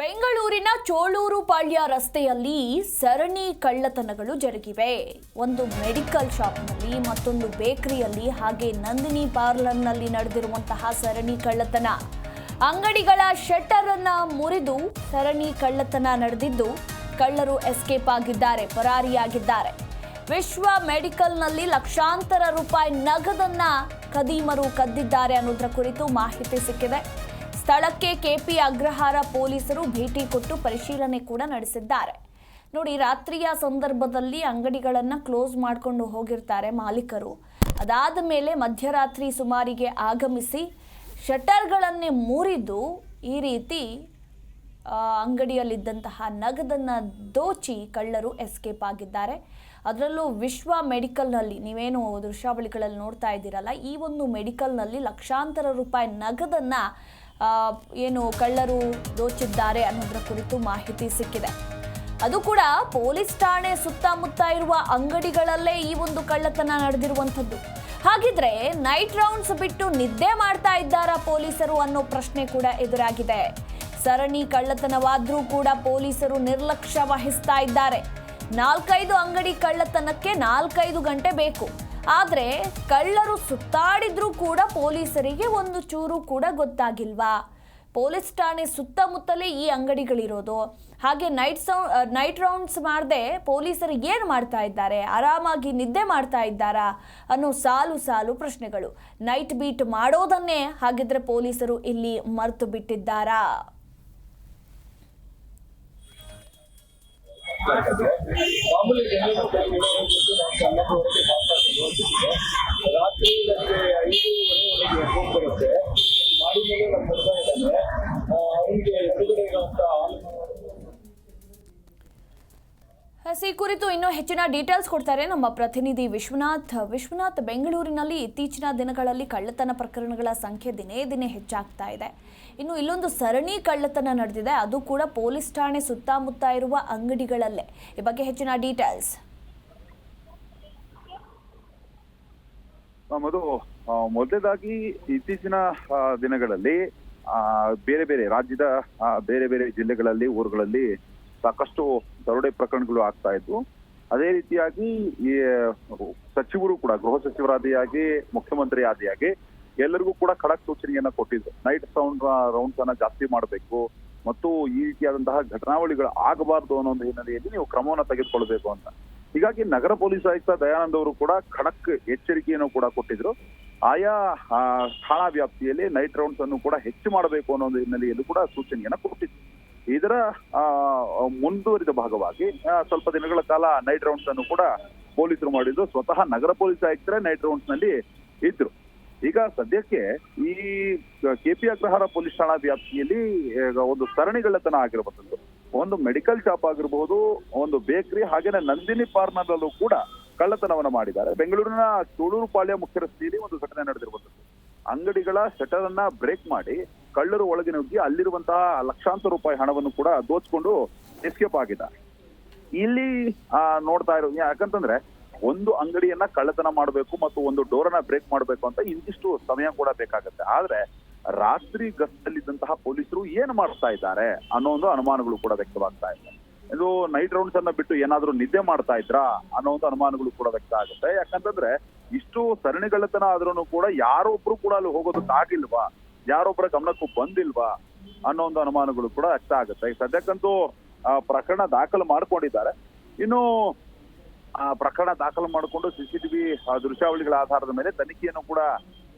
ಬೆಂಗಳೂರಿನ ಚೋಳೂರು ಪಾಳ್ಯ ರಸ್ತೆಯಲ್ಲಿ ಸರಣಿ ಕಳ್ಳತನಗಳು ಜರುಗಿವೆ. ಒಂದು ಮೆಡಿಕಲ್ ಶಾಪ್ನಲ್ಲಿ ಮತ್ತೊಂದು ಬೇಕರಿಯಲ್ಲಿ ಹಾಗೆ ನಂದಿನಿ ಪಾರ್ಲರ್ನಲ್ಲಿ ನಡೆದಿರುವಂತಹ ಸರಣಿ ಕಳ್ಳತನ. ಅಂಗಡಿಗಳ ಶಟರ್ ಅನ್ನ ಮುರಿದು ಸರಣಿ ಕಳ್ಳತನ ನಡೆದಿದ್ದು ಕಳ್ಳರು ಎಸ್ಕೇಪ್ ಆಗಿದ್ದಾರೆ, ಪರಾರಿಯಾಗಿದ್ದಾರೆ. ವಿಶ್ವ ಮೆಡಿಕಲ್ನಲ್ಲಿ ಲಕ್ಷಾಂತರ ರೂಪಾಯಿ ನಗದನ್ನ ಖದೀಮರು ಕದ್ದಿದ್ದಾರೆ ಅನ್ನೋದರ ಕುರಿತು ಮಾಹಿತಿ ಸಿಕ್ಕಿದೆ. ಸ್ಥಳಕ್ಕೆ ಕೆಪಿ ಅಗ್ರಹಾರ ಪೊಲೀಸರು ಭೇಟಿ ಕೊಟ್ಟು ಪರಿಶೀಲನೆ ಕೂಡ ನಡೆಸಿದ್ದಾರೆ. ನೋಡಿ, ರಾತ್ರಿಯ ಸಂದರ್ಭದಲ್ಲಿ ಅಂಗಡಿಗಳನ್ನು ಕ್ಲೋಸ್ ಮಾಡಿಕೊಂಡು ಹೋಗಿರ್ತಾರೆ ಮಾಲೀಕರು. ಅದಾದ ಮೇಲೆ ಮಧ್ಯರಾತ್ರಿ ಸುಮಾರಿಗೆ ಆಗಮಿಸಿ ಶಟರ್ಗಳನ್ನೇ ಮುರಿದು ಈ ರೀತಿ ಅಂಗಡಿಯಲ್ಲಿದ್ದಂತಹ ನಗದನ್ನು ದೋಚಿ ಕಳ್ಳರು ಎಸ್ಕೇಪ್ ಆಗಿದ್ದಾರೆ. ಅದರಲ್ಲೂ ವಿಶ್ವ ಮೆಡಿಕಲ್ನಲ್ಲಿ, ನೀವೇನು ದೃಶ್ಯಾವಳಿಗಳಲ್ಲಿ ನೋಡ್ತಾ ಇದ್ದೀರಲ್ಲ, ಈ ಒಂದು ಮೆಡಿಕಲ್ನಲ್ಲಿ ಲಕ್ಷಾಂತರ ರೂಪಾಯಿ ನಗದನ್ನು ಏನು ಕಳ್ಳರು ದೋಚಿದ್ದಾರೆ ಅನ್ನೋದರ ಕುರಿತು ಮಾಹಿತಿ ಸಿಕ್ಕಿದೆ. ಅದು ಕೂಡ ಪೊಲೀಸ್ ಠಾಣೆ ಸುತ್ತಮುತ್ತ ಇರುವ ಅಂಗಡಿಗಳಲ್ಲೇ ಈ ಒಂದು ಕಳ್ಳತನ ನಡೆದಿರುವಂಥದ್ದು. ಹಾಗಿದ್ರೆ ನೈಟ್ ರೌಂಡ್ಸ್ ಬಿಟ್ಟು ನಿದ್ದೆ ಮಾಡ್ತಾ ಇದ್ದಾರಾ ಪೊಲೀಸರು ಅನ್ನೋ ಪ್ರಶ್ನೆ ಕೂಡ ಎದುರಾಗಿದೆ. ಸರಣಿ ಕಳ್ಳತನವಾದ್ರೂ ಕೂಡ ಪೊಲೀಸರು ನಿರ್ಲಕ್ಷ್ಯ ವಹಿಸ್ತಾ ಇದ್ದಾರೆ. ನಾಲ್ಕೈದು ಅಂಗಡಿ ಕಳ್ಳತನಕ್ಕೆ ನಾಲ್ಕೈದು ಗಂಟೆ ಬೇಕು. ಆದ್ರೆ ಕಳ್ಳರು ಸುತ್ತಾಡಿದ್ರೂ ಕೂಡ ಪೊಲೀಸರಿಗೆ ಒಂದು ಚೂರು ಕೂಡ ಗೊತ್ತಾಗಿಲ್ವಾ? ಪೊಲೀಸ್ ಠಾಣೆ ಸುತ್ತಮುತ್ತಲೇ ಈ ಅಂಗಡಿಗಳಿರೋದು. ಹಾಗೆ ನೈಟ್ ಸೌ ನೈಟ್ ರೌಂಡ್ಸ್ ಮಾಡದೆ ಪೊಲೀಸರು ಏನು ಮಾಡ್ತಾ ಇದ್ದಾರೆ? ಆರಾಮಾಗಿ ನಿದ್ದೆ ಮಾಡ್ತಾ ಇದ್ದಾರಾ? ಅನ್ನೋ ಸಾಲು ಸಾಲು ಪ್ರಶ್ನೆಗಳು. ನೈಟ್ ಬೀಟ್ ಮಾಡೋದನ್ನೇ ಹಾಗಿದ್ರೆ ಪೊಲೀಸರು ಇಲ್ಲಿ ಮರೆತು ಬಿಟ್ಟಿದ್ದಾರಾ? ಮಾಮೂಲಿ ರಾತ್ರಿ ಕುರಿತು ಇನ್ನೂ ಹೆಚ್ಚಿನ ಡೀಟೇಲ್ಸ್ ಕೊಡ್ತಾರೆ ನಮ್ಮ ಪ್ರತಿನಿಧಿ ವಿಶ್ವನಾಥ್. ವಿಶ್ವನಾಥ್ ಬೆಂಗಳೂರಿನಲ್ಲಿ ಇತ್ತೀಚಿನ ದಿನಗಳಲ್ಲಿ ಕಳ್ಳತನ ಪ್ರಕರಣಗಳ ಸಂಖ್ಯೆ ದಿನೇ ದಿನೇ ಹೆಚ್ಚಾಗ್ತಾ ಇದೆ. ಇನ್ನು ಇಲ್ಲೊಂದು ಸರಣಿ ಕಳ್ಳತನ ನಡೆದಿದೆ. ಅದು ಕೂಡ ಪೊಲೀಸ್ ಠಾಣೆ ಸುತ್ತಮುತ್ತ ಇರುವ ಅಂಗಡಿಗಳಲ್ಲೇ. ಈ ಬಗ್ಗೆ ಹೆಚ್ಚಿನ ಡೀಟೇಲ್ಸ್ ಮಧು ಮೊದಲೇದಾಗಿ ಇತ್ತೀಚಿನ ದಿನಗಳಲ್ಲಿ ಬೇರೆ ಬೇರೆ ರಾಜ್ಯದ ಬೇರೆ ಬೇರೆ ಜಿಲ್ಲೆಗಳಲ್ಲಿ, ಊರುಗಳಲ್ಲಿ ಸಾಕಷ್ಟು ದರೋಡೆ ಪ್ರಕರಣಗಳು ಆಗ್ತಾ ಇದ್ವು. ಅದೇ ರೀತಿಯಾಗಿ, ಈ, ಸಚಿವರು ಕೂಡ, ಗೃಹ ಸಚಿವರಾದಿಯಾಗಿ, ಮುಖ್ಯಮಂತ್ರಿ ಆದಿಯಾಗಿ, ಎಲ್ಲರಿಗೂ ಕೂಡ ಖಡಕ್ ಸೂಚನೆಯನ್ನ ಕೊಟ್ಟಿದ್ರು. ನೈಟ್ ಸೌಂಡ್ ರೌಂಡ್ಸ್ ಅನ್ನ ಜಾಸ್ತಿ ಮಾಡಬೇಕು ಮತ್ತು ಈ ರೀತಿಯಾದಂತಹ ಘಟನಾವಳಿಗಳು ಆಗಬಾರದು ಅನ್ನೋ ಒಂದು ಹಿನ್ನೆಲೆಯಲ್ಲಿ ನೀವು ಕ್ರಮವನ್ನ ತೆಗೆದುಕೊಳ್ಬೇಕು ಅಂತ. ಹೀಗಾಗಿ ನಗರ ಪೊಲೀಸ್ ಆಯುಕ್ತ ದಯಾನಂದ್ ಅವರು ಕೂಡ ಖಡಕ್ ಎಚ್ಚರಿಕೆಯನ್ನು ಕೂಡ ಕೊಟ್ಟಿದ್ರು. ಆಯಾ ಠಾಣಾ ವ್ಯಾಪ್ತಿಯಲ್ಲಿ ನೈಟ್ ರೌಂಡ್ಸ್ ಅನ್ನು ಕೂಡ ಹೆಚ್ಚು ಮಾಡಬೇಕು ಅನ್ನೋ ಒಂದು ಹಿನ್ನೆಲೆಯಲ್ಲೂ ಕೂಡ ಸೂಚನೆಯನ್ನು ಕೊಟ್ಟಿತ್ತು ಇದರ ಮುಂದುವರಿದ ಭಾಗವಾಗಿ ಸ್ವಲ್ಪ ದಿನಗಳ ಕಾಲ ನೈಟ್ ರೌಂಡ್ಸ್ ಅನ್ನು ಕೂಡ ಪೊಲೀಸರು ಮಾಡಿದ್ರು. ಸ್ವತಃ ನಗರ ಪೊಲೀಸ್ ಆಯುಕ್ತರೇ ನೈಟ್ ರೌಂಡ್ಸ್ನಲ್ಲಿ ಇದ್ರು. ಈಗ ಸದ್ಯಕ್ಕೆ ಈ ಕೆಪಿ ಅಗ್ರಹಾರ ಪೊಲೀಸ್ ಠಾಣಾ ವ್ಯಾಪ್ತಿಯಲ್ಲಿ ಒಂದು ಸರಣಿಗಳತನ ಆಗಿರುವಂತದ್ದು ಒಂದು ಮೆಡಿಕಲ್ ಶಾಪ್ ಆಗಿರಬಹುದು ಒಂದು ಬೇಕರಿ, ಹಾಗೇನೆ ನಂದಿನಿ ಪಾರ್ನರ್ನಲ್ಲೂ ಕೂಡ ಕಳ್ಳತನವನ್ನು ಮಾಡಿದ್ದಾರೆ. ಬೆಂಗಳೂರಿನ ಚೂಳೂರು ಪಾಳ್ಯ ಮುಖ್ಯ ರಸ್ತೆಯಲ್ಲಿ ಒಂದು ಘಟನೆ ನಡೆದಿರುವಂತದ್ದು ಅಂಗಡಿಗಳ ಶಟರ್ ಅನ್ನ ಬ್ರೇಕ್ ಮಾಡಿ ಕಳ್ಳರು ಒಳಗೆ ನುಗ್ಗಿ ಅಲ್ಲಿರುವಂತಹ ಲಕ್ಷಾಂತರ ರೂಪಾಯಿ ಹಣವನ್ನು ಕೂಡ ದೋಚ್ಕೊಂಡು ಎಸ್ಕೇಪ್ ಆಗಿದ್ದಾರೆ ಇಲ್ಲಿ ನೋಡ್ತಾ ಇರೋ ಯಾಕಂತಂದ್ರೆ ಒಂದು ಅಂಗಡಿಯನ್ನ ಕಳ್ಳತನ ಮಾಡಬೇಕು ಮತ್ತು ಒಂದು ಡೋರನ್ನ ಬ್ರೇಕ್ ಮಾಡಬೇಕು ಅಂತ ಇಂತಿಷ್ಟು ಸಮಯ ಕೂಡ ಬೇಕಾಗುತ್ತೆ. ಆದ್ರೆ ರಾತ್ರಿ ಗಸ್ತಲ್ಲಿದ್ದಂತಹ ಪೊಲೀಸರು ಏನು ಮಾಡ್ತಾ ಇದ್ದಾರೆ ಅನ್ನೋ ಒಂದು ಅನುಮಾನಗಳು ಕೂಡ ವ್ಯಕ್ತವಾಗ್ತಾ ಇದೆ. ಇದು ನೈಟ್ ರೌಂಡ್ಸ್ ಅನ್ನ ಬಿಟ್ಟು ಏನಾದ್ರೂ ನಿದ್ದೆ ಮಾಡ್ತಾ ಇದ್ರಾ ಅನ್ನೋ ಒಂದು ಅನುಮಾನಗಳು ಕೂಡ ವ್ಯಕ್ತ ಆಗುತ್ತೆ. ಯಾಕಂತಂದ್ರೆ ಇಷ್ಟು ಸರಣಿಗಳತನ ಆದ್ರೂ ಕೂಡ ಯಾರೊಬ್ರು ಕೂಡ ಅಲ್ಲಿ ಹೋಗೋದಕ್ಕಾಗಿಲ್ವಾ ಯಾರೊಬ್ಬರ ಗಮನಕ್ಕೂ ಬಂದಿಲ್ವಾ? ಅನ್ನೋ ಒಂದು ಅನುಮಾನಗಳು ಕೂಡ ವ್ಯಕ್ತ ಆಗುತ್ತೆ. ಸದ್ಯಕ್ಕಂತೂ ಪ್ರಕರಣ ದಾಖಲು ಮಾಡ್ಕೊಂಡಿದ್ದಾರೆ. ಇನ್ನು, ಆ, ಪ್ರಕರಣ ದಾಖಲು ಮಾಡಿಕೊಂಡು ಸಿಸಿಟಿವಿ ದೃಶ್ಯಾವಳಿಗಳ ಆಧಾರದ ಮೇಲೆ ತನಿಖೆಯನ್ನು ಕೂಡ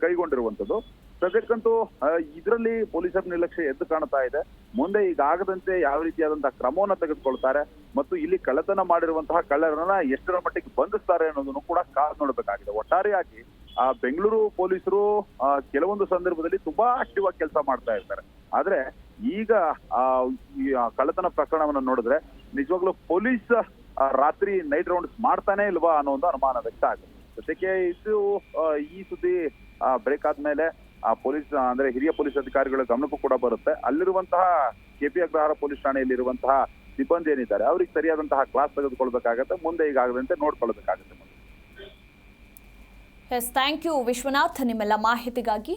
ಕೈಗೊಂಡಿರುವಂತದ್ದು ಸದ್ಯಕ್ಕಂತೂ ಇದರಲ್ಲಿ ಪೊಲೀಸರ ನಿರ್ಲಕ್ಷ್ಯ ಎದ್ದು ಕಾಣ್ತಾ ಇದೆ. ಮುಂದೆ ಈಗಾಗದಂತೆ ಯಾವ ರೀತಿಯಾದಂತಹ ಕ್ರಮವನ್ನು ತೆಗೆದುಕೊಳ್ತಾರೆ ಮತ್ತು ಇಲ್ಲಿ ಕಳ್ಳತನ ಮಾಡಿರುವಂತಹ ಕಳ್ಳರನ್ನ ಎಷ್ಟರ ಮಟ್ಟಿಗೆ ಬಂಧಿಸ್ತಾರೆ ಅನ್ನೋದನ್ನು ಕೂಡ ಕಾದು ನೋಡಬೇಕಾಗಿದೆ. ಒಟ್ಟಾರೆಯಾಗಿ, ಆ, ಬೆಂಗಳೂರು ಪೊಲೀಸರು ಕೆಲವೊಂದು ಸಂದರ್ಭದಲ್ಲಿ ತುಂಬಾ ಆಕ್ಟಿವ್ ಕೆಲಸ ಮಾಡ್ತಾ ಇರ್ತಾರೆ. ಆದ್ರೆ, ಈಗ ಈ ಕಳ್ಳತನ ಪ್ರಕರಣವನ್ನು ನೋಡಿದ್ರೆ ನಿಜವಾಗ್ಲೂ ಪೊಲೀಸ್ ರಾತ್ರಿ ನೈಟ್ ರೌಂಡ್ಸ್ ಮಾಡ್ತಾನೆ ಇಲ್ವಾ ಅನ್ನೋ ಒಂದು ಅನುಮಾನ ವ್ಯಕ್ತ ಆಗುತ್ತೆ. ಜೊತೆಗೆ ಇದು ಈ ಸುದ್ದಿ ಬ್ರೇಕ್ ಆದ್ಮೇಲೆ ಪೊಲೀಸ್, ಅಂದ್ರೆ ಹಿರಿಯ ಪೊಲೀಸ್ ಅಧಿಕಾರಿಗಳ ಗಮನಕ್ಕೂ ಕೂಡ ಬರುತ್ತೆ. ಅಲ್ಲಿರುವಂತಹ ಕೆಪಿ ಅಗ್ರಹಾರ ಪೊಲೀಸ್ ಠಾಣೆಯಲ್ಲಿರುವಂತಹ ಸಿಬ್ಬಂದಿ ಏನಿದ್ದಾರೆ, ಅವ್ರಿಗೆ ಸರಿಯಾದಂತಹ ಕ್ಲಾಸ್ ತೆಗೆದುಕೊಳ್ಬೇಕಾಗತ್ತೆ, ಮುಂದೆ ಈಗಾಗದಂತೆ ನೋಡ್ಕೊಳ್ಬೇಕಾಗತ್ತೆ. Yes thank you Vishwanath. ನಿಮ್ಮೆಲ್ಲ ಮಾಹಿತಿಗಾಗಿ.